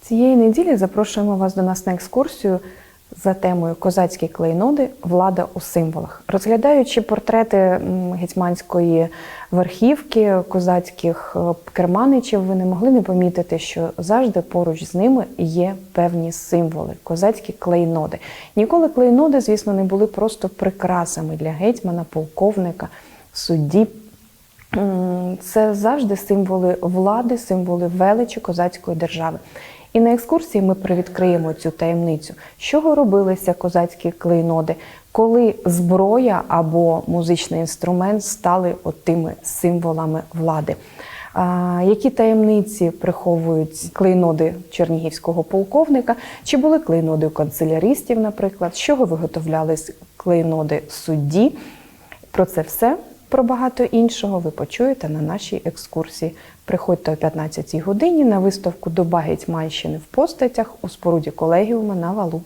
Цієї неділі запрошуємо вас до нас на екскурсію за темою Козацькі клейноди Влада у символах. Розглядаючи портрети гетьманської верхівки, козацьких е, керманичів, ви не могли не помітити, що завжди поруч з ними є певні символи, козацькі клейноди. Ніколи клейноди, звісно, не були просто прикрасами для гетьмана, полковника, судді. Це завжди символи влади, символи величі козацької держави. І на екскурсії ми привідкриємо цю таємницю, з чого робилися козацькі клейноди, коли зброя або музичний інструмент стали тими символами влади. Які таємниці приховують клейноди чернігівського полковника? Чи були клейноди у канцеляристів, наприклад? З чого виготовлялись клейноди судді? Про це все, про багато іншого ви почуєте на нашій екскурсії. Приходьте о 15 годині на виставку до Багітьманщини в постатях у споруді колегіума на валу.